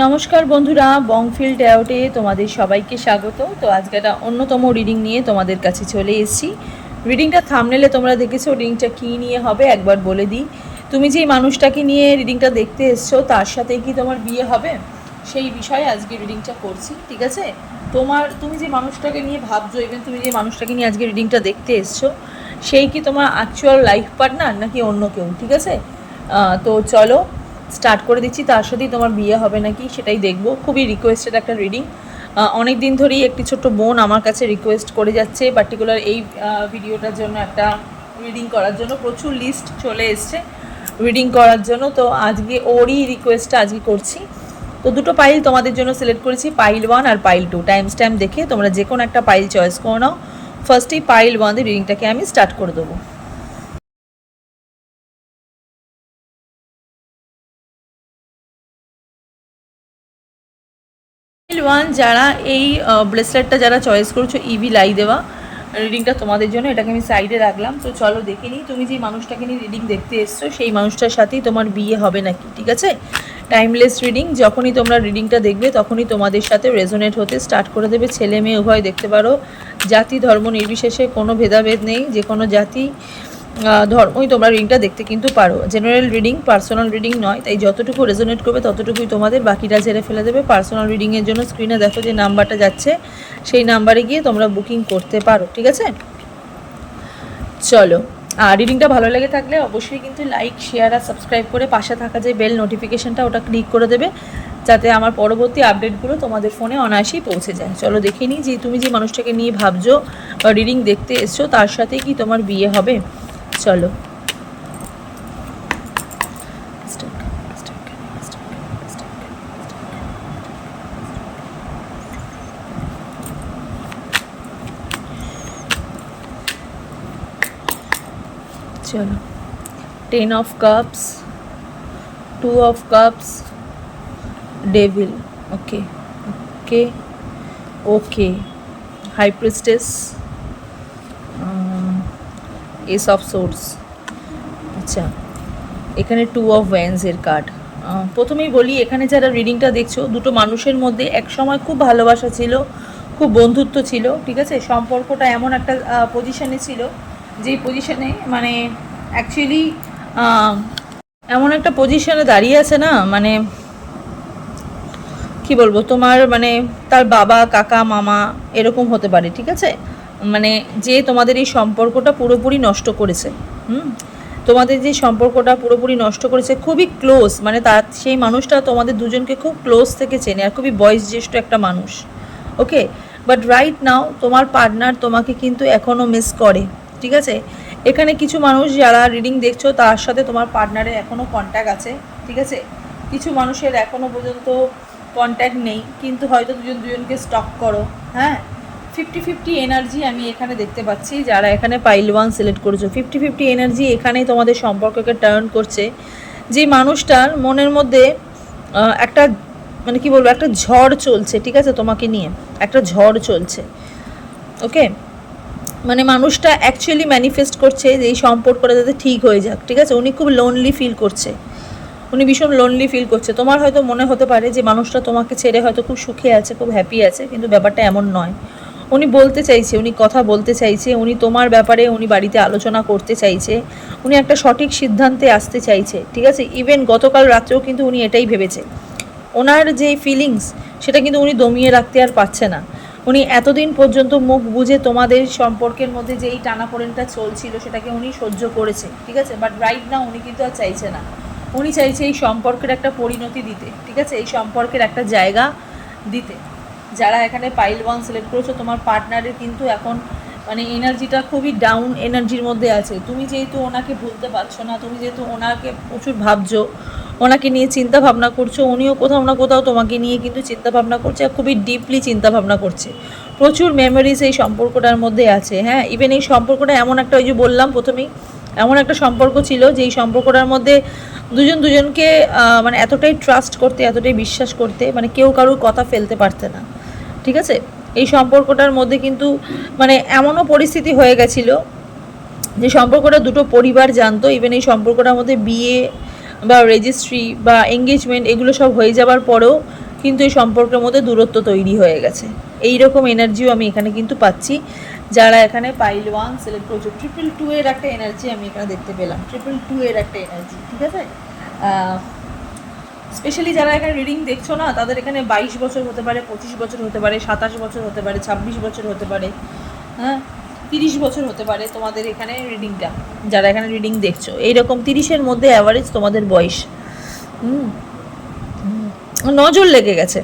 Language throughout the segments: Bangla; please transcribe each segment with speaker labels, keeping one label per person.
Speaker 1: নমস্কার বন্ধুরা বংফিল্ড আউটে তোমাদের সবাইকে স্বাগত। তো আজকে একটা অন্যতম রিডিং নিয়ে তোমাদের কাছে চলে এসেছি। রিডিংটা থামনেলে তোমরা দেখেছ রিডিংটা কী নিয়ে হবে একবার বলে দিই। তুমি যেই মানুষটাকে নিয়ে রিডিংটা দেখতে এসছো, তার সাথেই কি তোমার বিয়ে হবে? সেই বিষয়ে আজকে রিডিংটা করছি, ঠিক আছে? তোমার, তুমি যে মানুষটাকে নিয়ে ভাবছ ইভেন তুমি যে মানুষটাকে নিয়ে আজকে রিডিংটা দেখতে এসছো, সেই কি তোমার অ্যাকচুয়াল লাইফ পার্টনার নাকি অন্য কেউ, ঠিক আছে? তো চলো স্টার্ট করে দিচ্ছি। তার সাথেই তোমার বিয়ে হবে নাকি সেটাই দেখব। খুবই রিকোয়েস্টেড একটা রিডিং অনেক দিন ধরেই একটি ছোট্ট বোন আমার কাছে রিকোয়েস্ট করে যাচ্ছে পার্টিকুলার এই ভিডিওটার জন্য একটা রিডিং করার জন্য। প্রচুর লিস্ট চলে এসছে রিডিং করার জন্য। তো আজকে ওরই রিকোয়েস্টটা আজকে করছি। তো দুটো পাইল তোমাদের জন্য সিলেক্ট করেছি পাইল ওয়ান আর পাইল টু টাইম স্ট্যাম্প দেখে তোমরা যে কোনো একটা পাইল চয়েস করে নাও। ফার্স্টেই পাইল ওয়ান দিয়ে রিডিংটাকে আমি স্টার্ট করে দেবো। ওয়ান যারা এই ব্রেসলেটটা যারা চয়েস করেছ ইভি লাই দেওয়া। রিডিংটা তোমাদের জন্য, এটাকে আমি সাইডে রাখলাম। তো চলো দেখে নিই, তুমি যে মানুষটাকে নিয়ে রিডিং দেখতে এসছো, সেই মানুষটার সাথেই তোমার বিয়ে হবে নাকি, ঠিক আছে? টাইমলেস রিডিং যখনই তোমরা রিডিংটা দেখবে, তখনই তোমাদের সাথে রেজোনেট হতে স্টার্ট করে দেবে। ছেলে মেয়ে উভয় দেখতে পারো। জাতি, ধর্ম নির্বিশেষে কোনো ভেদাভেদ নেই, যে কোনো জাতি ধর্মই তোমরা রিডিংটা দেখতে কিন্তু পারো। জেনারেল রিডিং পার্সোনাল রিডিং নয়, তাই যতটুকু রেজোনেট করবে ততটুকুই তোমাদের বাকিটা ঝেড়ে ফেলে দেবে। পার্সোনাল রিডিংয়ের জন্য স্ক্রিনে দেখো যে নাম্বারটা যাচ্ছে, সেই নাম্বারে গিয়ে তোমরা বুকিং করতে পারো, ঠিক আছে? চলো, আর রিডিংটা ভালো লেগে থাকলে অবশ্যই কিন্তু লাইক শেয়ার আর সাবস্ক্রাইব করে পাশে থাকা যে বেল নোটিফিকেশানটা ওটা ক্লিক করে দেবে, যাতে আমার পরবর্তী আপডেটগুলো তোমাদের ফোনে অনায়াসেই পৌঁছে যায়। চলো দেখে নিই যে তুমি যে মানুষটাকে নিয়ে ভাবছ রিডিং দেখতে এসছো, তার সাথে কি তোমার বিয়ে হবে? চলো। চলো। Ten of cups two of cups devil okay okay okay high priestess ace of swords আচ্ছা এখানে টু অফ ওয়ান্সের কার্ড প্রথমেই বলি, এখানে যারা রিডিংটা দেখছ, দুটো মানুষের মধ্যে এক সময় খুব ভালোবাসা ছিল, খুব বন্ধুত্ব ছিল, ঠিক আছে? সম্পর্কটা এমন একটা পজিশনে ছিল, যেই পজিশনে মানে অ্যাকচুয়ালি এমন একটা পজিশনে দাঁড়িয়ে আছে না মানে কি বলব, তোমার মানে তার বাবা, কাকা, মামা এরকম হতে পারে, ঠিক আছে? মানে যে তোমাদের এই সম্পর্কটা পুরোপুরি নষ্ট করেছে, হুম? তোমাদের যে সম্পর্কটা পুরোপুরি নষ্ট করেছে, খুবই ক্লোজ মানে তার সেই মানুষটা তোমাদের দুজনকে খুব ক্লোজ থেকে চেনে আর খুবই বয়স জ্যেষ্ঠ একটা মানুষ, ওকে? বাট রাইট নাও তোমার পার্টনার তোমাকে কিন্তু এখনও মিস করে, ঠিক আছে? এখানে কিছু মানুষ যারা রিডিং দেখছ, তার সাথে তোমার পার্টনারের এখনও কন্ট্যাক্ট আছে, ঠিক আছে? কিছু মানুষের এখনও পর্যন্ত কন্ট্যাক্ট নেই, কিন্তু হয়তো দুজন দুজনকে স্টক করো হ্যাঁ? ফিফটি ফিফটি এনার্জি আমি এখানে দেখতে পাচ্ছি, যারা এখানে পাইল ওয়ান সিলেক্ট করেছ। ফিফটি ফিফটি এনার্জি এখানেই তোমাদের সম্পর্ককে টার্ন করছে। যে মানুষটার মনের মধ্যে একটা মানে কি বলব, একটা ঝড় চলছে, ঠিক আছে, তোমাকে নিয়ে। একটা ঝড় চলছে। ওকে মানে মানুষটা অ্যাকচুয়ালি ম্যানিফেস্ট করছে যে এই সম্পর্কটা যাতে ঠিক হয়ে যাক, ঠিক আছে? উনি খুব লোনলি ফিল করছে। উনি ভীষণ লোনলি ফিল করছে। তোমার হয়তো মনে হতে পারে যে মানুষটা তোমাকে ছেড়ে হয়তো খুব সুখে আছে, খুব হ্যাপি আছে, কিন্তু ব্যাপারটা এমন নয়। উনি বলতে চাইছে, উনি কথা বলতে চাইছে, উনি তোমার ব্যাপারে উনি বাড়িতে আলোচনা করতে চাইছে, উনি একটা সঠিক সিদ্ধান্তে আসতে চাইছে, ঠিক আছে? ইভেন গতকাল রাত্রেও কিন্তু উনি এটাই ভেবেছে। ওনার যে ফিলিংস সেটা কিন্তু উনি দমিয়ে রাখতে আর পারছে না। উনি এতদিন পর্যন্ত মুখ বুঝে তোমাদের সম্পর্কের মধ্যে যে এই টানাপোড়েনটা চলছিল, সেটাকে উনি সহ্য করেছে, ঠিক আছে? বাট রাইট না উনি কিন্তু আর চাইছে না। উনি চাইছে এই সম্পর্কের একটা পরিণতি দিতে, ঠিক আছে? এই সম্পর্কের একটা জায়গা দিতে। যারা এখানে পাইল ওয়ান সিলেক্ট করেছ, তোমার পার্টনারের কিন্তু এখন মানে এনার্জিটা খুবই ডাউন এনার্জির মধ্যে আছে। তুমি যেহেতু ওনাকে ভুলতে পারছ না, তুমি যেহেতু ওনাকে প্রচুর ভাবছ, ওনাকে নিয়ে চিন্তা ভাবনা করছ, উনিও কোথাও না কোথাও তোমাকে নিয়ে কিন্তু চিন্তা ভাবনা করছে আর খুবই ডিপলি চিন্তা ভাবনা করছে। প্রচুর মেমোরিজ এই সম্পর্কটার মধ্যে আছে হ্যাঁ? ইভেন এই সম্পর্কটা এমন একটা ওই যে বললাম প্রথমেই, এমন একটা সম্পর্ক ছিল যে এই সম্পর্কটার মধ্যে দুজন দুজনকে মানে এতটাই ট্রাস্ট করতে, এতটাই বিশ্বাস করতে মানে কেউ কারোর কথা ফেলতে পারতে না। ঠিক আছে? এই সম্পর্কটার মধ্যে কিন্তু মানে এমনও পরিস্থিতি হয়ে গেছিল যে সম্পর্কটা দুটো পরিবার জানতো। ইভেন এই সম্পর্কটার মধ্যে বিয়ে বা রেজিস্ট্রি বা এঙ্গেজমেন্ট এগুলো সব হয়ে যাবার পরেও কিন্তু এই সম্পর্কের মধ্যে দূরত্ব তৈরি হয়ে গেছে। এই রকম এনার্জিও আমি এখানে কিন্তু পাচ্ছি। যারা এখানে পাইল ওয়ান সিলেক্ট করছ ট্রিপল টু এর একটা এনার্জি আমি এখানে দেখতে পেলাম। ট্রিপল টু এর একটা এনার্জি ঠিক আছে? স্পেশালি যারা এখানে রিডিং দেখছ না, তাদের এখানে বাইশ বছর হতে পারে, পঁচিশ বছর হতে পারে, সাতাশ বছর হতে পারে, ছাব্বিশ বছর হতে পারে হ্যাঁ? তিরিশ বছর হতে পারে তোমাদের এখানে রিডিংটা যারা এখানে রিডিং দেখছ। এইরকম তিরিশের মধ্যে অ্যাভারেজ তোমাদের বয়স। হুম? নজর লেগে গেছে।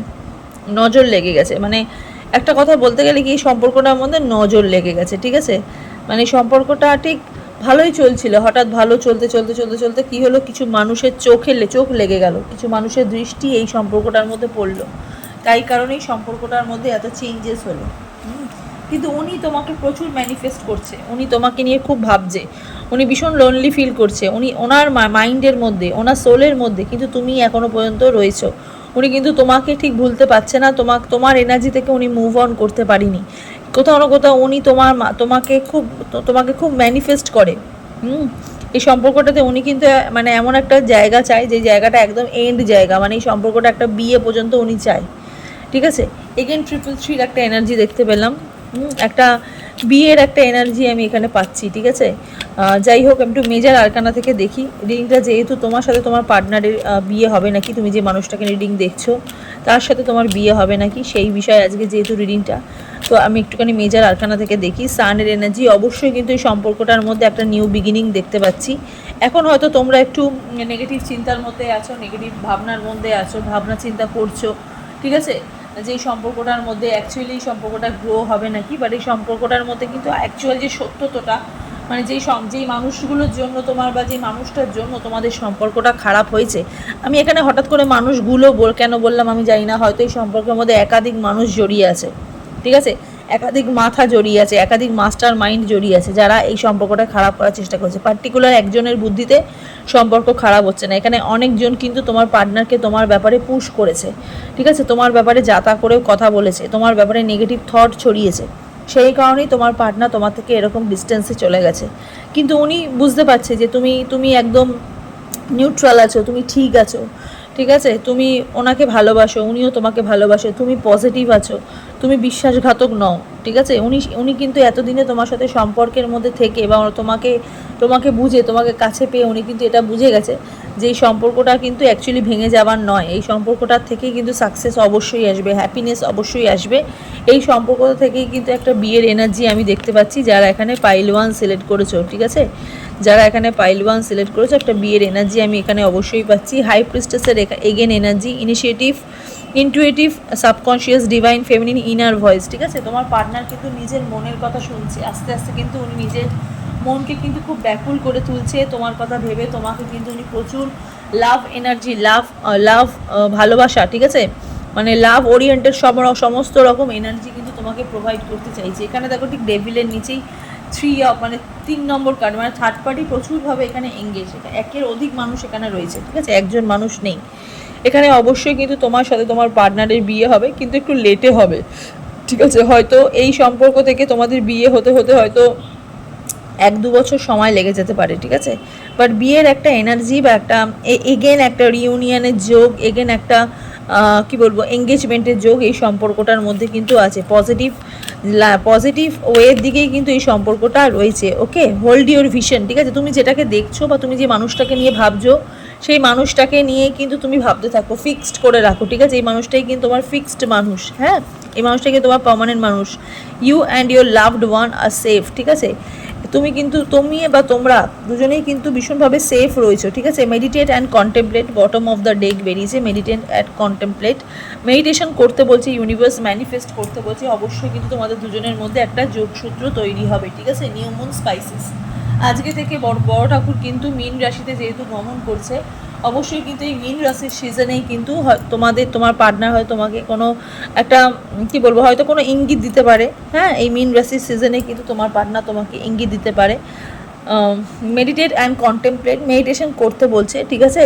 Speaker 1: নজর লেগে গেছে। মানে একটা কথা বলতে গেলে কি সম্পর্কটার মধ্যে নজর লেগে গেছে, ঠিক আছে? মানে সম্পর্কটা ঠিক ভালোই চলছিল, হঠাৎ ভালো চলতে চলতে চলতে চলতে কি হলো? কিছু মানুষের চোখে চোখ লেগে গেল। কিছু মানুষের দৃষ্টি এই সম্পর্কটার মধ্যে পড়ল। তাই কারণেই সম্পর্কটার মধ্যে এত চেঞ্জেস হলো। কিন্তু উনি তোমাকে প্রচুর ম্যানিফেস্ট করছে। উনি তোমাকে নিয়ে খুব ভাবছে। উনি ভীষণ লোনলি ফিল করছে। উনি ওনার মাইন্ডের মধ্যে, ওনার সোলের মধ্যে কিন্তু তুমি এখনও পর্যন্ত রয়েছো। উনি কিন্তু তোমাকে ঠিক ভুলতে পারছে না। তোমাক, তোমার এনার্জি থেকে উনি মুভ অন করতে পারিনি। কোথাও না কোথাও উনি তোমার তোমাকে খুব তোমাকে খুব ম্যানিফেস্ট করে। হুম? এই সম্পর্কটাতে উনি কিন্তু মানে এমন একটা জায়গা চায় যে জায়গাটা একদম এন্ড জায়গা মানে এই সম্পর্কটা একটা বিয়ে পর্যন্ত উনি চায়। ঠিক আছে? এগেন ট্রিপল থ্রির একটা এনার্জি দেখতে পেলাম। একটা বিয়ের একটা এনার্জি আমি এখানে পাচ্ছি, ঠিক আছে? যাই হোক একটু মেজার আরকানা থেকে দেখি। রিডিংটা যেহেতু তোমার সাথে তোমার পার্টনারের বিয়ে হবে নাকি? তুমি যে মানুষটাকে রিডিং দেখছ, তার সাথে তোমার বিয়ে হবে নাকি? সেই বিষয়ে আজকে যেহেতু রিডিংটা তো আমি একটুখানি মেজার আরকানা থেকে দেখি। সানের এনার্জি অবশ্যই কিন্তু এই সম্পর্কটার মধ্যে একটা নিউ বিগিনিং দেখতে পাচ্ছি। এখন হয়তো তোমরা একটু নেগেটিভ চিন্তার মধ্যে আছো নেগেটিভ ভাবনার মধ্যে আছো ভাবনা চিন্তা করছ, ঠিক আছে? যে এই সম্পর্কটার মধ্যে অ্যাকচুয়ালি এই সম্পর্কটা গ্রো হবে নাকি বাট এই সম্পর্কটার মধ্যে কিন্তু অ্যাকচুয়াল যে সত্যতাটা মানে যেই যেই মানুষগুলোর জন্য তোমার বা যেই মানুষটার জন্য তোমাদের সম্পর্কটা খারাপ হয়েছে, আমি এখানে হঠাৎ করে মানুষগুলো কেন বললাম আমি জানি না, হয়তো এই সম্পর্কের মধ্যে একাধিক মানুষ জড়িয়ে আছে, ঠিক আছে? একাধিক মাথা জড়িয়ে আছে, একাধিক মাস্টার মাইন্ড জড়িয়ে আছে যারা এই সম্পর্কটা খারাপ করার চেষ্টা করছে। পার্টিকুলার একজনের বুদ্ধিতে সম্পর্ক খারাপ হচ্ছে না। এখানে অনেকজন কিন্তু তোমার পার্টনারকে তোমার ব্যাপারে পুশ করেছে। ঠিক আছে? তোমার ব্যাপারে যাতা করেও কথা বলেছে, তোমার ব্যাপারে নেগেটিভ থট ছড়িয়েছে। সেই কারণেই তোমার পার্টনার তোমার থেকে এরকম ডিস্টেন্সে চলে গেছে। কিন্তু উনি বুঝতে পারছে যে তুমি তুমি একদম নিউট্রাল আছো, তুমি ঠিক আছো। ঠিক আছে? তুমি ওনাকে ভালোবাসো, উনিও তোমাকে ভালোবাসে, তুমি পজিটিভ আছো। তুমি বিশ্বাসঘাতক নও, ঠিক আছে? উনি উনি কিন্তু এতদিনে তোমার সাথে সম্পর্কের মধ্যে থেকে বা তোমাকে তোমাকে বুঝে, তোমাকে কাছে পেয়ে উনি কিন্তু এটা বুঝে গেছে যে এই সম্পর্কটা কিন্তু অ্যাকচুয়ালি ভেঙে যাওয়ার নয়। এই সম্পর্কটার থেকেই কিন্তু সাকসেস অবশ্যই আসবে হ্যাপিনেস অবশ্যই আসবে। এই সম্পর্ক থেকেই কিন্তু একটা বিয়ের এনার্জি আমি দেখতে পাচ্ছি যারা এখানে পাইল ওয়ান সিলেক্ট করেছ, ঠিক আছে? যারা এখানে পাইল ওয়ান সিলেক্ট করেছ, একটা বিয়ের এনার্জি আমি এখানে অবশ্যই পাচ্ছি। High প্রিস্টেসের again energy initiative intuitive subconscious divine feminine inner voice ঠিক আছে? তোমার পার্টনার কিন্তু নিজের মনের কথা শুনছে। আস্তে আস্তে কিন্তু উনি নিজের মনকে কিন্তু খুব ব্যাকুল করে তুলছে। তোমার কথা ভেবে তোমাকে কিন্তু উনি প্রচুর লাভ এনার্জি লাভ লাভ ভালোবাসা, ঠিক আছে? মানে লাভ ওরিয়েন্টেড সব সমস্ত রকম এনার্জি কিন্তু তোমাকে প্রোভাইড করতে চাইছে। এখানে দেখো ঠিক ডেভিলের নিচেই থ্রি অফ মানে তিন নম্বর কার্ড মানে থার্ড পার্টি প্রচুরভাবে এখানে এঙ্গেজ একের অধিক মানুষ এখানে রয়েছে, ঠিক আছে? একজন মানুষ নেই। এখানে অবশ্যই কিন্তু তোমার সাথে তোমার পার্টনারের বিয়ে হবে, কিন্তু একটু লেটে হবে। ঠিক আছে? হয়তো এই সম্পর্ক থেকে তোমাদের বিয়ে হতে হতে হয়তো এক দু বছর সময় লেগে যেতে পারে, ঠিক আছে? বাট বিয়ের একটা এনার্জি বা একটা এগেন একটা রিউনিয়নের যোগ এগেন একটা কি বলব এঙ্গেজমেন্টের যোগ এই সম্পর্কটার মধ্যে কিন্তু আছে। পজিটিভ পজিটিভ ওয়ের দিকেই কিন্তু এই সম্পর্কটা রয়েছে ওকে হোল্ড ইউর ভিশন ঠিক আছে? তুমি যেটাকে দেখছ বা তুমি যে মানুষটাকে নিয়ে ভাবছ সেই মানুষটাকে নিয়ে কিন্তু তুমি ভাবতে থাকো ফিক্সড করে রাখো, ঠিক আছে? এই মানুষটাই কিন্তু তোমার ফিক্সড মানুষ হ্যাঁ? এই মানুষটাই কিন্তু তোমার পার্মানেন্ট মানুষ। You and your loved one are safe ঠিক আছে? তুমি কিন্তু, তুমি বা তোমরা দুজনেই কিন্তু ভীষণভাবে সেফ রয়েছো, ঠিক আছে? Meditate and contemplate bottom of the deck বেরিয়েছে মেডিটেট অ্যান্ড কন্টেমপ্লেট মেডিটেশন করতে বলছে ইউনিভার্স ম্যানিফেস্ট করতে বলছে, অবশ্যই কিন্তু তোমাদের দুজনের মধ্যে একটা যোগসূত্র তৈরি হবে, ঠিক আছে? নিউমন স্পাইসিস আজকে থেকে বড় বড় ঠাকুর কিন্তু মীন রাশিতে যেহেতু ভ্রমণ করছে, অবশ্যই কিন্তু এই মীন রাশির সিজনেই কিন্তু তোমাদের তোমার পার্টনার হয় তোমাকে কোনো একটা, কি বলব, হয়তো কোনো ইঙ্গিত দিতে পারে। হ্যাঁ এই মীন রাশির সিজনে কিন্তু তোমার পার্টনার তোমাকে ইঙ্গিত দিতে পারে। মেডিটেট অ্যান্ড কন্টেমপ্লেট মেডিটেশন করতে বলছে, ঠিক আছে?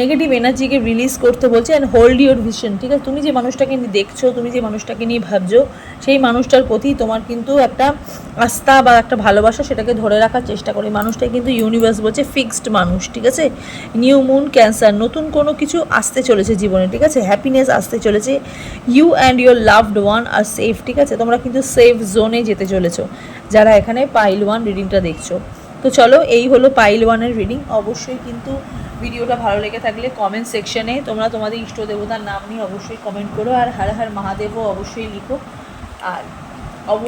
Speaker 1: নেগেটিভ এনার্জিকে রিলিজ করতে বলছে অ্যান্ড হোল্ড ইউর ভিশন ঠিক আছে? তুমি যে মানুষটাকে নিয়ে দেখছ, তুমি যে মানুষটাকে নিয়ে ভাবছ, সেই মানুষটার প্রতি তোমার কিন্তু একটা আস্থা বা একটা ভালোবাসা সেটাকে ধরে রাখার চেষ্টা করে। মানুষটা কিন্তু ইউনিভার্স বলছে ফিক্সড মানুষ, ঠিক আছে? নিউ মুন ক্যান্সার নতুন কোনো কিছু আসতে চলেছে জীবনে, ঠিক আছে? হ্যাপিনেস আসতে চলেছে। You and your loved one are safe ঠিক আছে? তোমরা কিন্তু সেফ জোনে যেতে চলেছো। যারা এখানে পাইল ওয়ান রিডিংটা দেখছ। তো চলো, এই হলো পাইল ওয়ানের রিডিং অবশ্যই কিন্তু ভিডিওটা ভালো লেগে থাকলে কমেন্ট সেকশনে তোমরা তোমাদের ইষ্ট দেবতার নাম নিয়ে অবশ্যই কমেন্ট করো, আর হার হার মহাদেবও অবশ্যই লিখো। আর অব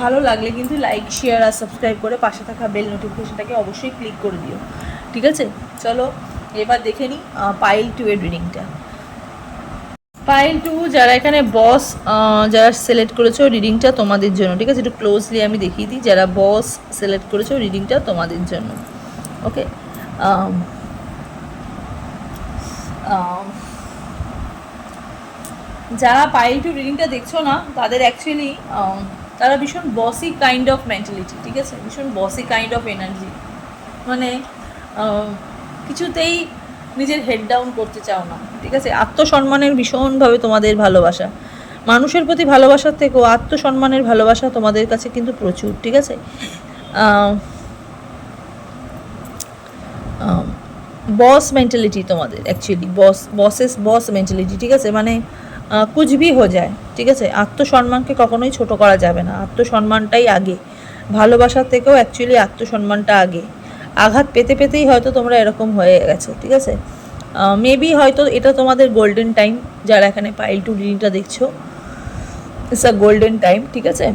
Speaker 1: ভালো লাগলে কিন্তু লাইক শেয়ার আর সাবস্ক্রাইব করে পাশে থাকা বেল নোটিফিকেশনটাকে অবশ্যই ক্লিক করে দিও। ঠিক আছে? চলো, এবার দেখে নিই পাইল টু এর রিডিংটা পাইল টু যারা এখানে বস যারা সিলেক্ট করেছ রিডিংটা তোমাদের জন্য। ঠিক আছে? একটু ক্লোজলি আমি দেখিয়ে দিই, যারা বস সিলেক্ট করেছ রিডিংটা তোমাদের জন্য। ওকে যারা পাইল টু রিডিংটা দেখছ না, তাদের অ্যাকচুয়ালি তারা ভীষণ বসি কাইন্ড অফ মেন্টালিটি ঠিক আছে? ভীষণ বসি কাইন্ড অফ এনার্জি মানে কিছুতেই নিজের হেড ডাউন করতে চাও না, ঠিক আছে? আত্মসম্মানের ভীষণভাবে তোমাদের ভালোবাসা। মানুষের প্রতি ভালোবাসার থেকেও আত্মসম্মানের ভালোবাসা তোমাদের কাছে কিন্তু প্রচুর, ঠিক আছে? বস মেন্টালিটি তোমাদের actually boss bosses boss mentality ঠিক আছে? মানে আহ, কুছ ভি হো যায় ঠিক আছে? আত্মসম্মানকে কখনোই ছোট করা যাবে না। আত্মসম্মানটাই আগে। ভালোবাসার থেকেও অ্যাকচুয়ালি আত্মসম্মানটা আগে। আঘাত পেতে পেতেই হয়তো তোমরা এরকম হয়ে গেছো ঠিক আছে? মেবি হয়তো এটা তোমাদের গোল্ডেন টাইম যারা এখানে পাইল টু রিডিংটা দেখছ ইটস আ গোল্ডেন টাইম ঠিক আছে?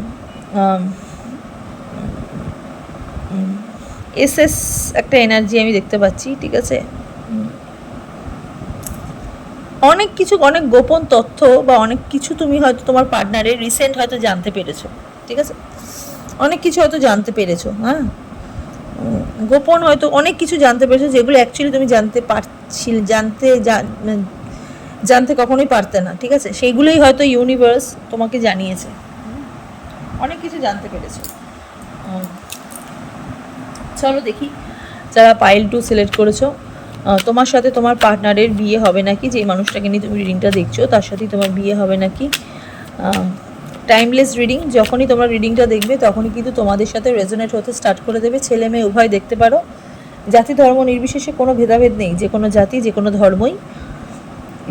Speaker 1: এস এস একটা এনার্জি আমি দেখতে পাচ্ছি, ঠিক আছে? অনেক কিছু, অনেক গোপন তথ্য বা অনেক কিছু তুমি হয়তো তোমার পার্টনারের রিসেন্ট হয়তো জানতে পেরেছ, ঠিক আছে? অনেক কিছু হয়তো জানতে পেরেছ হ্যাঁ? গোপন হয়তো অনেক কিছু জানতে পেরেছ যেগুলো অ্যাকচুয়ালি তুমি জানতে পারছিল, জানতে মানে জানতে কখনোই পারতে না, ঠিক আছে? সেইগুলোই হয়তো ইউনিভার্স তোমাকে জানিয়েছে। অনেক কিছু জানতে পেরেছ। চলো দেখি যারা পাইল টু সিলেক্ট করেছ। তোমার সাথে তোমার পার্টনারের বিয়ে হবে নাকি? যে মানুষটাকে নিয়ে তুমি রিডিংটা দেখছ, তার সাথেই তোমার বিয়ে হবে নাকি? টাইমলেস রিডিং যখনই তোমরা রিডিংটা দেখবে, তখনই কিন্তু তোমাদের সাথে রেজোনেট হতে স্টার্ট করে দেবে। ছেলে মেয়ে, উভয় দেখতে পারো। জাতি ধর্ম নির্বিশেষে কোনো ভেদাভেদ নেই। যে কোনো জাতি, যে কোনো ধর্মই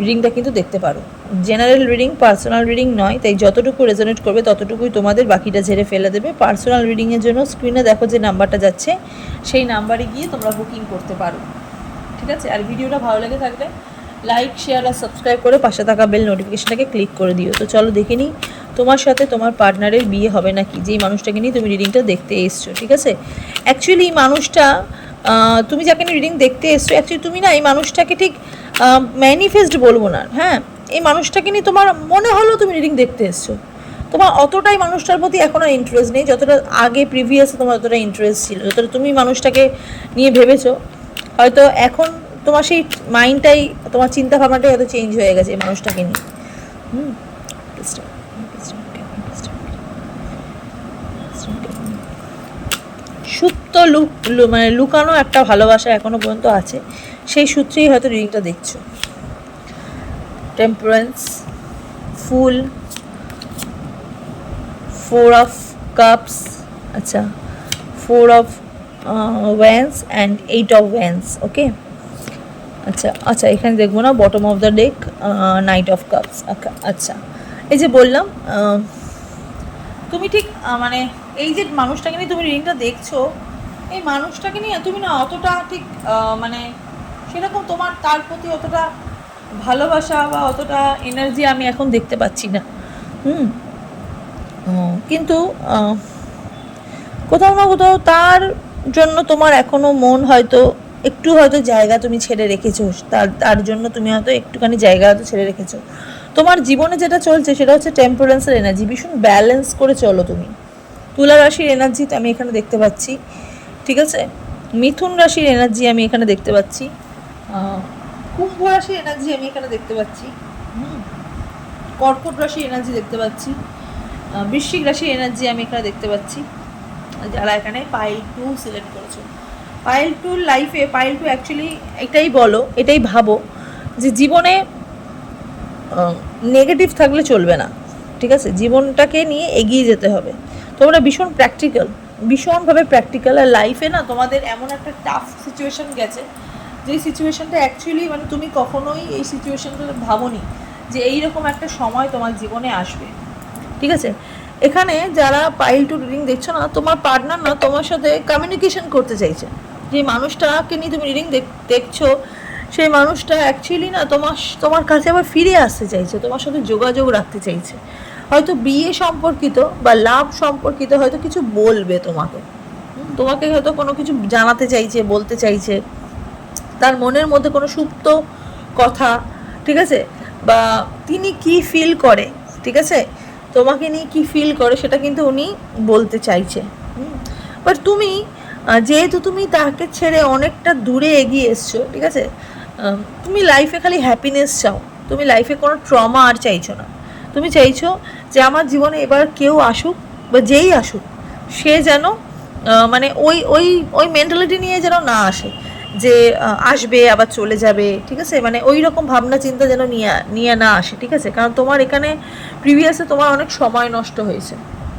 Speaker 1: রিডিংটা কিন্তু দেখতে পারো। জেনারেল রিডিং পার্সোনাল রিডিং নয়, তাই যতটুকু রেজনেট করবে ততটুকুই তোমাদের বাকিটা ঝেড়ে ফেলে দেবে। পার্সোনাল রিডিংয়ের জন্য স্ক্রিনে দেখো যে নাম্বারটা যাচ্ছে, সেই নাম্বারে গিয়ে তোমরা বুকিং করতে পারো। ঠিক আছে? আর ভিডিওটা ভালো লেগে থাকলে লাইক শেয়ার আর সাবস্ক্রাইব করে পাশে থাকা বেল নোটিফিকেশনটাকে ক্লিক করে দিও। তো চলো দেখে নিই, তোমার সাথে তোমার পার্টনারের বিয়ে হবে নাকি? যেই মানুষটাকে নিয়ে তুমি রিডিংটা দেখতে এসছো, ঠিক আছে? অ্যাকচুয়ালি এই মানুষটা তুমি যাকে নিয়ে রিডিং দেখতে এসছো অ্যাকচুয়ালি তুমি না, এই মানুষটাকে ঠিক ম্যানিফেস্ট বলব না। হ্যাঁ এই মানুষটাকে নিয়ে তোমার মনে হলো তুমি রিডিং দেখতে এসছো। তোমার অতটাই মানুষটার প্রতি এখন আর ইন্টারেস্ট নেই, যতটা আগে প্রিভিয়াসে তোমার অতটা ইন্টারেস্ট ছিল, যতটা তুমি মানুষটাকে নিয়ে ভেবেছো। হয়তো এখন তোমার সেই মাইন্ডটাই তোমার চিন্তা ভাবনাটাই হয়তো চেঞ্জ হয়ে গেছে মানুষটাকে নিয়ে। সুপ্ত লুক মানে লুকানো একটা ভালোবাসা এখনও পর্যন্ত আছে। সেই সূত্রেই হয়তো রিডিংটা দেখছ। Temperance fool four of cups আচ্ছা four of wands and eight of wands okay আচ্ছা আচ্ছা এখানে দেখব না bottom of the deck knight of cups আচ্ছা এই যে বললাম তুমি ঠিক মানে এই যে মানুষটাকে নিয়ে তুমি রিডিংটা দেখছ, এই মানুষটাকে নিয়ে তুমি না অতটা ঠিক মানে সেরকম তোমার তার প্রতি অতটা ভালোবাসা বা অতটা এনার্জি আমি এখন দেখতে পাচ্ছি না। হুম? কিন্তু কোথাও না কোথাও তার জন্য তোমার এখনও মন হয়তো একটু হয়তো জায়গা তুমি ছেড়ে রেখেছো। তার তার জন্য তুমি হয়তো একটুখানি জায়গা হয়তো ছেড়ে রেখেছো। তোমার জীবনে যেটা চলছে সেটা হচ্ছে টেম্পারেন্সের এনার্জি ভীষণ ব্যালেন্স করে চলো তুমি। তুলা রাশির এনার্জি আমি এখানে দেখতে পাচ্ছি, ঠিক আছে? মিথুন রাশির এনার্জি আমি এখানে দেখতে পাচ্ছি। কুম্ভ রাশির এনার্জি আমি এখানে দেখতে পাচ্ছি। কর্কট রাশির এনার্জি দেখতে পাচ্ছি। বৃশ্চিক রাশির এনার্জি আমি এখানে দেখতে পাচ্ছি। যারা এখানে পাই টু সিলেক্ট করেছ। পাইল টু লাইফে পাইল টু অ্যাকচুয়ালি এটাই বলো, এটাই ভাবো যে জীবনে নেগেটিভ থাকলে চলবে না। ঠিক আছে? জীবনটাকে নিয়ে এগিয়ে যেতে হবে। তোমরা ভীষণ প্র্যাকটিক্যাল ভীষণভাবে প্র্যাকটিক্যাল আর লাইফে না তোমাদের এমন একটা টাফ সিচুয়েশন গেছে যে সিচুয়েশনটা অ্যাকচুয়ালি মানে তুমি কখনোই এই সিচুয়েশনটা ভাবোনি যে এইরকম একটা সময় তোমার জীবনে আসবে। ঠিক আছে? এখানে যারা পাইল টু রিডিং দেখছ না, তোমার পার্টনার না তোমার সাথে কমিউনিকেশন করতে চাইছে। যে মানুষটাকে নিয়ে তুমি রিডিং দেখছ, সেই মানুষটা অ্যাকচুয়ালি না তোমার তোমার কাছে আবার ফিরে আসতে চাইছে, তোমার সাথে যোগাযোগ রাখতে চাইছে। হয়তো বিয়ে সম্পর্কিত বা লাভ সম্পর্কিত হয়তো কিছু বলবে তোমাকে। তোমাকে হয়তো কোনো কিছু জানাতে চাইছে, বলতে চাইছে। তার মনের মধ্যে কোনো সুপ্ত কথা, ঠিক আছে? বা তিনি কি ফিল করে, ঠিক আছে? তোমাকে নিয়ে কি ফিল করে সেটা কিন্তু উনি বলতে চাইছে। বাট তুমি যেহেতু তুমি তাকে ছেড়ে অনেকটা দূরে এগিয়ে এসছো, ঠিক আছে? তুমি লাইফে খালি হ্যাপিনেস চাও। তুমি লাইফে কোনো ট্রমা আর চাইছো না। তুমি চাইছো যে আমার জীবনে এবার কেউ আসুক বা যেই আসুক, সে যেন মানে ওই ওই ওই মেন্টালিটি নিয়ে যেন না আসে। যে আসবে, আবার চলে যাবে, ঠিক আছে? মানে ওই রকম ভাবনা, চিন্তা যেন নিয়ে নিয়ে না আসে, ঠিক আছে? কারণ তোমার এখানে, প্রিভিয়াসে তোমার অনেক সময় নষ্ট হয়েছে,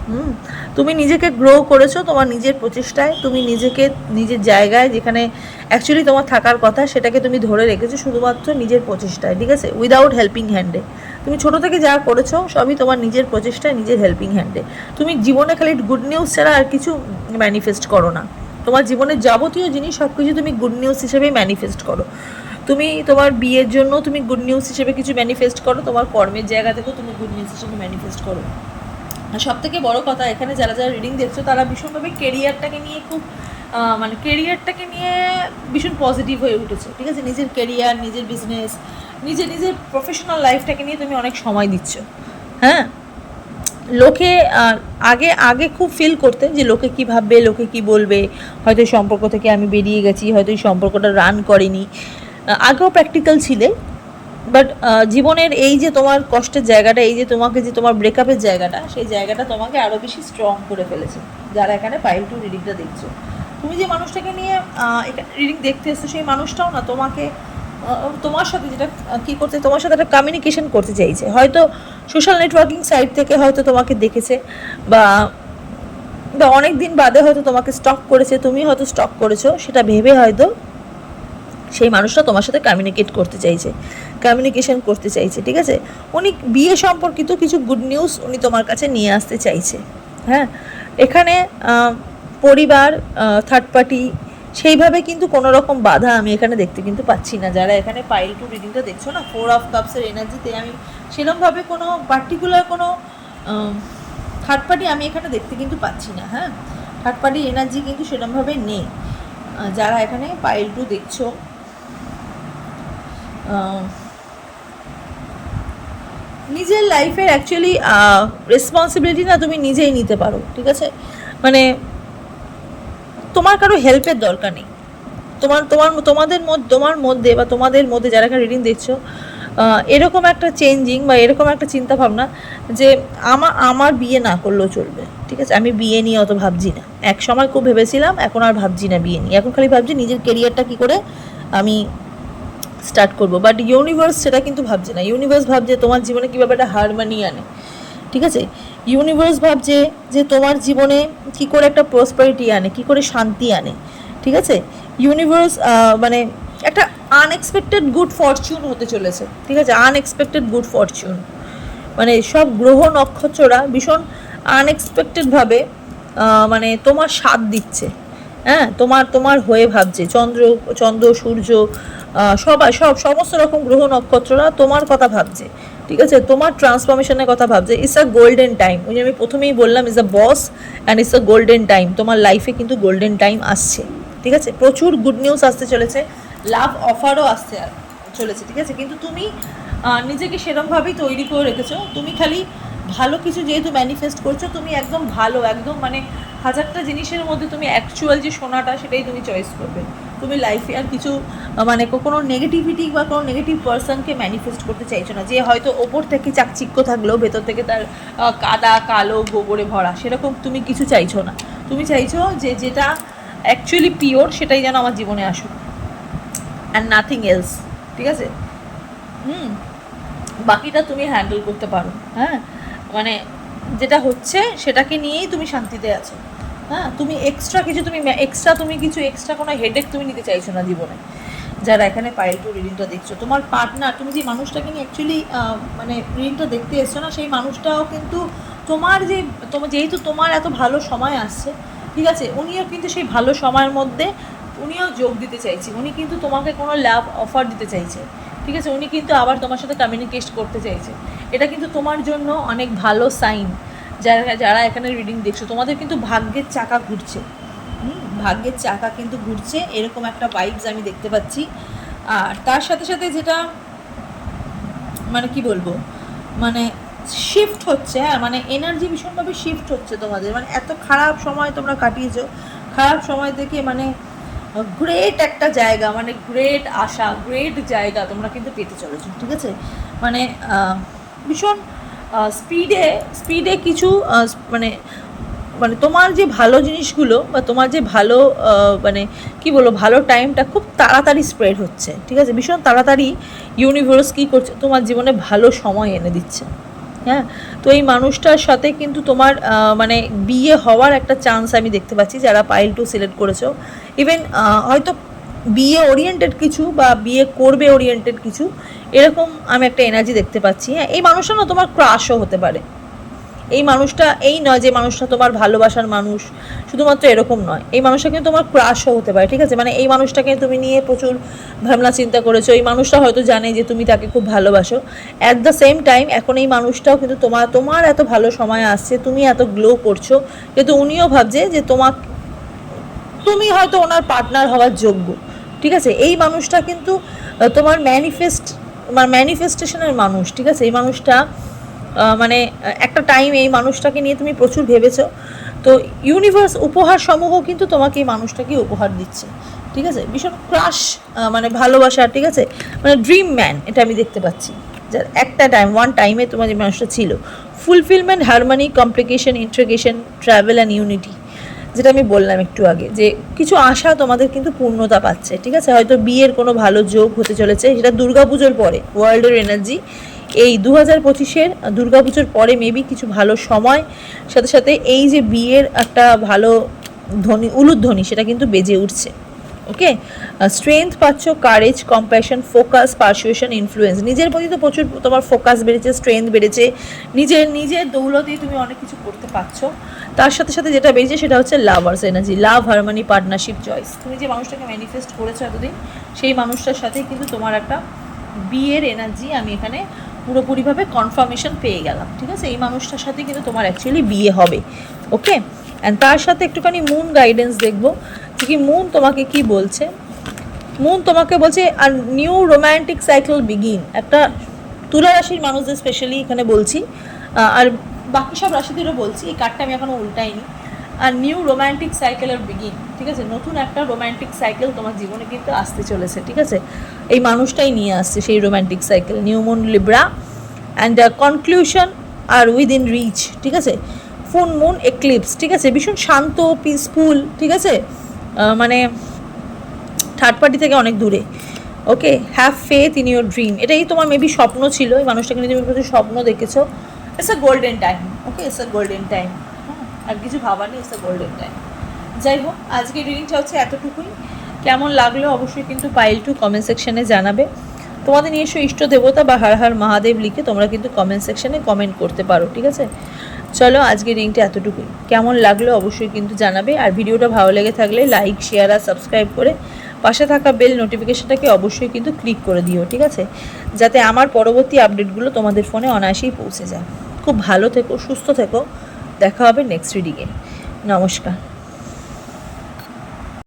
Speaker 1: হুম? তুমি নিজেকে গ্রো করেছ তোমার নিজের প্রচেষ্টায়, তুমি নিজেকে, নিজের জায়গায় যেখানে অ্যাকচুয়ালি তোমার থাকার কথা, সেটাকে তুমি ধরে রেখেছো শুধুমাত্র নিজের প্রচেষ্টায়, ঠিক আছে? উইদাউট হেল্পিং হ্যান্ডে তুমি ছোটো থেকে যা করেছ, সবই তোমার নিজের প্রচেষ্টায়, নিজের হেল্পিং হ্যান্ডে তুমি জীবনে খালি গুড নিউজ ছাড়া আর কিছু ম্যানিফেস্ট করো না। তোমার জীবনের যাবতীয় জিনিস সব কিছু তুমি গুড নিউজ হিসেবেই ম্যানিফেস্ট করো। তুমি তোমার বিয়ের জন্য তুমি গুড নিউজ হিসেবে কিছু ম্যানিফেস্ট করো, তোমার কর্মের জায়গা থেকেও তুমি গুড নিউজ হিসেবে ম্যানিফেস্ট করো। আর সব থেকে বড়ো কথা, এখানে যারা যারা রিডিং দেখছ, তারা ভীষণভাবে কেরিয়ারটাকে নিয়ে খুব মানে কেরিয়ারটাকে নিয়ে ভীষণ পজিটিভ হয়ে উঠেছে, ঠিক আছে? নিজের কেরিয়ার নিজের বিজনেস নিজের নিজের প্রফেশনাল লাইফটাকে নিয়ে তুমি অনেক সময় দিচ্ছ হ্যাঁ? লোকে আগে আগে খুব ফিল করতে যে লোকে কি ভাববে, লোকে কি বলবে। হয়তো এই সম্পর্ক থেকে আমি বেরিয়ে গেছি, হয়তো এই সম্পর্কটা রান করেনি। আগেও প্র্যাকটিক্যাল ছিলে বাট জীবনের এই যে তোমার কষ্টের জায়গাটা, এই যে তোমাকে যে তোমার ব্রেকআপের জায়গাটা, সেই জায়গাটা তোমাকে আরও বেশি স্ট্রং করে ফেলেছে। যারা এখানে পাইল টু রিডিংটা দেখছ। তুমি যে মানুষটাকে নিয়ে রিডিং দেখতে এসছো, সেই মানুষটাও না তোমাকে তোমার সাথে যেটা কী করতে তোমার সাথে একটা কমিউনিকেশন করতে চাইছে। হয়তো সোশ্যাল নেটওয়ার্কিং সাইট থেকে হয়তো তোমাকে দেখেছে বা বা অনেক দিন বাদে হয়তো তোমাকে স্টক করেছে, তুমি হয়তো স্টক করেছ, সেটা ভেবে হয়তো সেই মানুষটা তোমার সাথে কমিউনিকেট করতে চাইছে কমিউনিকেশন করতে চাইছে, ঠিক আছে? উনি বিয়ে সম্পর্কিত কিছু গুড নিউজ উনি তোমার কাছে নিয়ে আসতে চাইছে হ্যাঁ? এখানে পরিবার থার্ড পার্টি সেইভাবে কিন্তু কোনো রকম বাধা আমি এখানে দেখতে কিন্তু পাচ্ছি না। যারা এখানে পাইল টু রিডিংটা দেখছ না ফোর অফ কাপসের এনার্জিতে আমি সেরকমভাবে কোনো পার্টিকুলার কোনো থার্ড পার্টি আমি এখানে দেখতে কিন্তু পাচ্ছি না হ্যাঁ? থার্ড পার্টি এনার্জি কিন্তু সেরকমভাবে নেই। যারা এখানে পাইল টু দেখছ নিজের লাইফের অ্যাকচুয়ালি রেসপন্সিবিলিটি না তুমি নিজেই নিতে পারো, ঠিক আছে? মানে তোমার কারও হেল্পের দরকার নেই। তোমার তোমার, তোমাদের মধ্যে তোমার মধ্যে বা তোমাদের মধ্যে যারা এখানে রিডিং দেখছ এরকম একটা চেঞ্জিং বা এরকম একটা চিন্তা ভাবনা যে আমার আমার বিয়ে না করলেও চলবে, ঠিক আছে? আমি বিয়ে নিয়ে অত ভাবছি না। এক সময় খুব ভেবেছিলাম, এখন আর ভাবছি না বিয়ে নিয়ে। এখন খালি ভাবছি নিজের কেরিয়ারটা কী করে আমি স্টার্ট করব। বাট ইউনিভার্স সেটা কিন্তু ভাবছে না। ইউনিভার্স ভাবছে তোমার জীবনে কীভাবে একটা হারমানি আনে, ঠিক আছে? ইউনিভার্স ভাবছে যে তোমার জীবনে কী করে একটা প্রসপারিটি আনে, কী করে শান্তি আনে, ঠিক আছে? ইউনিভার্স মানে একটা আনএক্সপেক্টেড গুড ফরচুন হতে চলেছে, ঠিক আছে? আনএক্সপেক্টেড গুড ফরচুন মানে সব গ্রহ নক্ষত্ররা ভীষণ আনএক্সপেক্টেডভাবে মানে তোমার সাথ দিচ্ছে। হ্যাঁ? তোমার তোমার হয়ে ভাবছে। চন্দ্র চন্দ্র, সূর্য সবাই, সব, সমস্ত রকম গ্রহ নক্ষত্ররা তোমার কথা ভাবছে। ঠিক আছে? তোমার ট্রান্সফরমেশনের কথা ভাবছে ইটস আ গোল্ডেন টাইম ওই যে আমি প্রথমেই বললাম is a boss and it's a golden time তোমার লাইফে কিন্তু গোল্ডেন টাইম আসছে, ঠিক আছে? প্রচুর গুড নিউজ আসতে চলেছে লাভ অফারও আসতে চলেছে, ঠিক আছে? কিন্তু তুমি নিজেকে সেরমভাবেই তৈরি করে রেখেছো। তুমি খালি ভালো কিছু যেহেতু ম্যানিফেস্ট করছ, তুমি একদম ভালো, একদম মানে হাজারটা জিনিসের মধ্যে তুমি অ্যাকচুয়াল যে সোনাটা, সেটাই তুমি চয়েস করবে। তুমি লাইফে আর কিছু মানে কোনো নেগেটিভিটি বা কোনো নেগেটিভ পার্সনকে ম্যানিফেস্ট করতে চাইছো না। যে হয়তো ওপর থেকে চাকচিক্য থাকলেও, ভেতর থেকে তার কাদা, কালো, গোবরে ভরা, সেরকম তুমি কিছু চাইছো না। তুমি চাইছো যে যেটা অ্যাকচুয়ালি পিওর সেটাই যেন আমার জীবনে আসুক। অ্যান্ড নাথিং এলস ঠিক আছে? হুম, বাকিটা তুমি হ্যান্ডেল করতে পারো হ্যাঁ? মানে যেটা হচ্ছে সেটাকে নিয়েই তুমি শান্তিতে আছো। হ্যাঁ তুমি এক্সট্রা কিছু তুমি এক্সট্রা তুমি কিছু এক্সট্রা কোনো হেডেক তুমি নিতে চাইছো না জীবনে। যারা এখানে পাইল টু রিডিংটা দেখছ, তোমার পার্টনার তুমি যে মানুষটাকে নিয়ে অ্যাকচুয়ালি মানে রিডিংটা দেখতে এসছো না, সেই মানুষটাও কিন্তু তোমার যে, তোমার যেহেতু তোমার এত ভালো সময় আসছে, ঠিক আছে, উনিও কিন্তু সেই ভালো সময়ের মধ্যে উনিও যোগ দিতে চাইছে। উনি কিন্তু তোমাকে কোনো লাভ অফার দিতে চাইছে। ঠিক আছে, উনি কিন্তু আবার তোমার সাথে কমিউনিকেট করতে চাইছে। এটা কিন্তু তোমার জন্য অনেক ভালো সাইন যারা যারা এখানে রিডিং দেখছ, তোমাদের কিন্তু ভাগ্যের চাকা ঘুরছে। ভাগ্যের চাকা কিন্তু ঘুরছে, এরকম একটা ভাইবস আমি দেখতে পাচ্ছি। আর তার সাথে সাথে যেটা মানে কি বলব মানে শিফট হচ্ছে হ্যাঁ মানে এনার্জি ভীষণভাবে শিফট হচ্ছে তোমাদের। মানে এত খারাপ সময় তোমরা কাটিয়েছো, খারাপ সময় থেকে মানে গ্রেট একটা জায়গা মানে গ্রেট আশা গ্রেট জায়গা তোমরা কিন্তু পেতে চলেছো, ঠিক আছে? মানে ভীষণ স্পিডে স্পিডে কিছু মানে মানে তোমার যে ভালো জিনিসগুলো বা তোমার যে ভালো মানে কি বলব, ভালো টাইমটা খুব তাড়াতাড়ি স্প্রেড হচ্ছে, ঠিক আছে? ভীষণ তাড়াতাড়ি ইউনিভার্স কী করছে? তোমার জীবনে ভালো সময় এনে দিচ্ছে হ্যাঁ? তো এই মানুষটার সাথে কিন্তু তোমার মানে বিয়ে হওয়ার একটা চান্স আমি দেখতে পাচ্ছি, যারা পাইল টু সিলেক্ট করেছ। ইভেন হয়তো বিয়ে ওরিয়েন্টেড কিছু বা বিয়ে করবে ওরিয়েন্টেড কিছু এরকম আমি একটা এনার্জি দেখতে পাচ্ছি। হ্যাঁ এই মানুষটা না তোমার ক্রাশও হতে পারে। এই মানুষটা, এই নয় যে মানুষটা তোমার ভালোবাসার মানুষ, শুধুমাত্র এরকম নয়। এই মানুষটা কিন্তু তোমার ক্রাশও হতে পারে, ঠিক আছে? মানে এই মানুষটাকে তুমি নিয়ে প্রচুর ভাবনা চিন্তা করেছ। এই মানুষটা হয়তো জানে যে তুমি তাকে খুব ভালোবাসো। অ্যাট দ্য সেম টাইম এখন এই মানুষটাও কিন্তু তোমার তোমার এত ভালো সময় আসছে, তুমি এত গ্লো করছ কিন্তু উনিও ভাবছে যে তোমার তুমি হয়তো ওনার পার্টনার হওয়ার যোগ্য, ঠিক আছে? এই মানুষটা কিন্তু তোমার ম্যানিফেস্ট ম্যানিফেস্টেশনের মানুষ, ঠিক আছে? এই মানুষটা মানে একটা টাইম এই মানুষটাকে নিয়ে তুমি প্রচুর ভেবেছো। তো ইউনিভার্স উপহার সমূহ কিন্তু তোমাকে এই মানুষটাকে উপহার দিচ্ছে, ঠিক আছে? ভীষণ ক্রাশ মানে ভালোবাসা, ঠিক আছে? মানে ড্রিম ম্যান এটা আমি দেখতে পাচ্ছি। যার একটা টাইম ওয়ান টাইমে তোমার যে মানুষটা ছিল। Fulfilment harmony complication integration travel and unity যেটা আমি বললাম একটু আগে, যে কিছু আশা তোমাদের কিন্তু পূর্ণতা পাচ্ছে, ঠিক আছে? হয়তো বিয়ের কোনো ভালো যোগ হতে চলেছে, সেটা দুর্গাপুজোর পরে ওয়ার্ল্ডের এনার্জি এই দু হাজার পঁচিশের দুর্গাপুজোর পরে মেবি কিছু ভালো সময়, সাথে সাথে এই যে বিয়ের একটা ভালো ধ্বনি, উলুধ্বনি, সেটা কিন্তু বেজে উঠছে ওকে স্ট্রেংথ পাচ্ছ courage compassion focus persuasion influence নিজের প্রতি তো প্রচুর তোমার ফোকাস বেড়েছে স্ট্রেংথ বেড়েছে। নিজের নিজের দৌলতেই তুমি অনেক কিছু করতে পারছ। তার সাথে সাথে যেটা বেরিয়েছে সেটা হচ্ছে lovers energy, love, harmony, partnership, choice. তুমি যে মানুষটাকে ম্যানিফেস্ট করেছ এতদিন, সেই মানুষটার সাথে কিন্তু তোমার একটা বিয়ের এনার্জি আমি এখানে পুরোপুরিভাবে কনফার্মেশন পেয়ে গেলাম, ঠিক আছে? এই মানুষটার সাথে কিন্তু তোমার অ্যাকচুয়ালি বিয়ে হবে ওকে অ্যান্ড তার সাথে একটুখানি মুন গাইডেন্স দেখব কি মুন তোমাকে কি বলছে? মুন তোমাকে বলছে আর নিউ রোম্যান্টিক সাইকেল বিগিন একটা তুলা রাশির মানুষদের স্পেশালি এখানে বলছি আর বাকি সব রাশিদেরও বলছি, এই কার্ডটা আমি এখনও উল্টাইনি। আর নিউ রোম্যান্টিক সাইকেলের বিগিন ঠিক আছে? নতুন একটা রোম্যান্টিক সাইকেল তোমার জীবনে কিন্তু আসতে চলেছে, ঠিক আছে? এই মানুষটাই নিয়ে আসছে সেই romantic cycle new moon Libra and conclusion are within reach ঠিক আছে? ফুল মুন এক্লিপস ঠিক আছে? ভীষণ শান্ত পিসফুল ঠিক আছে? মানে থার্ড পার্টি থেকে অনেক দূরে। Okay have faith in your dream এটাই তোমার মেবি স্বপ্ন ছিল, এই মানুষটাকে নিয়ে তুমি প্রচুর স্বপ্ন দেখেছ। It's a golden time okay it's a golden time আর কিছু ভাবা নেই ইটস আ গোল্ডেন টাইম যাই হোক আজকে রিডিংটা হচ্ছে এতটুকুই কেমন লাগল অবশ্যই কিন্তু পাইল টু কমেন্ট সেকশনে জানাবে। তোমাদের নিজস্ব ইষ্ট দেবতা বা হার হার মহাদেব লিখে তোমরা কিন্তু কমেন্ট সেকশনে কমেন্ট করতে পারো, ঠিক আছে? চলো আজকে রিংটা এতটুকুই। কেমন লাগল অবশ্যই কিন্তু জানাবে। আর ভিডিওটা ভালো লেগে থাকলে লাইক শেয়ার আর সাবস্ক্রাইব করে পাশে থাকা বেল নোটিফিকেশনটাকে অবশ্যই কিন্তু ক্লিক করে দিও, ঠিক আছে? যাতে আমার পরবর্তী আপডেটগুলো তোমাদের ফোনে অনায়াসেই পৌঁছে যায়। খুব ভালো থেকো, সুস্থ থেকো। দেখা হবে নেক্সট রিডিংয়ে নমস্কার।